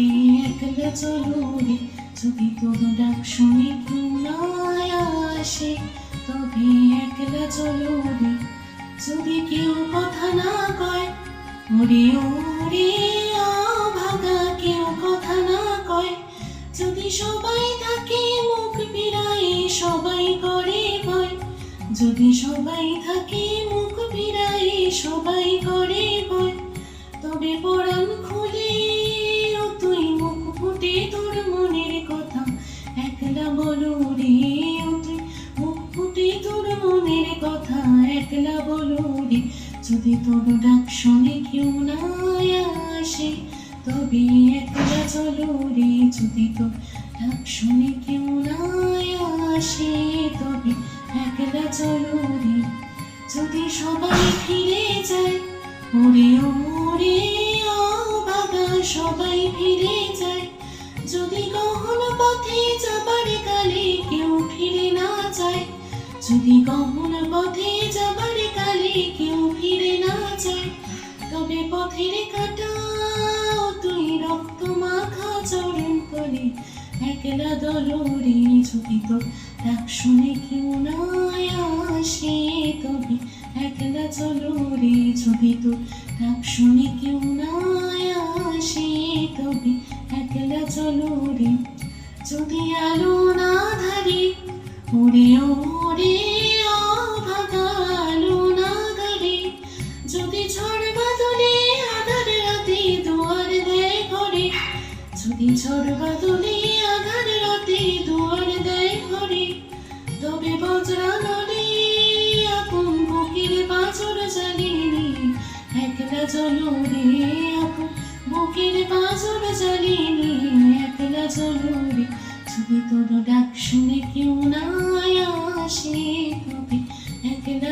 তবে একলা চলো যদি তোর ডাক শুনি আসে, তবে একলা চলো যদি কেউ কথা না কয়, ওরে ওরে ভাগা কেউ কথা না কয়। যদি সবাই থাকে মুখ ফিরাই সবাই করে ভয়। যদি সবাই থাকে মুখ ফিরাই সবাই করে ভয়। তবে পরাণ খুলে কথা একলা বলো রে যদি তোর ডাক শুনে কেউ না আসে, তবে একলা চলো রে যদি তোর ডাক শুনে কেউ না আসে, তবে একলা চলো রে যদি সবাই ফিরে যায় ওরে ওরে ও বাবা সবাই ফিরে যায়। যদি গহন পথে যাবার কালে কেউ ফিরে না যায় যদি গহন পথে যাবার কালে কেউ ফিরে না যায়, তবে পথের কাটা তুই রক্ত মাখা চরণ তলে একলা দলরে যদি তোর ডাক শুনে কেউ না আসে, তবে একলা চলো রে যদি তোর ডাক শুনে কেউ না আসে, তবে একলা চলো রে যদি আলো না ধারে ওরে ওরে অভাগা আলো না ধারে যদি ঝড় বাদলে আধার রাতে দুয়ার দেয় ঘরে, যদি ঝড় বাদলে আধার রাতে দুয়ার দেয় ঘরে, তবে বজ্রা নলে আপন বুকের বাজর জ্বালিনি একলা চলো রে আপন বুকের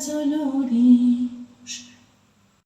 চলো রে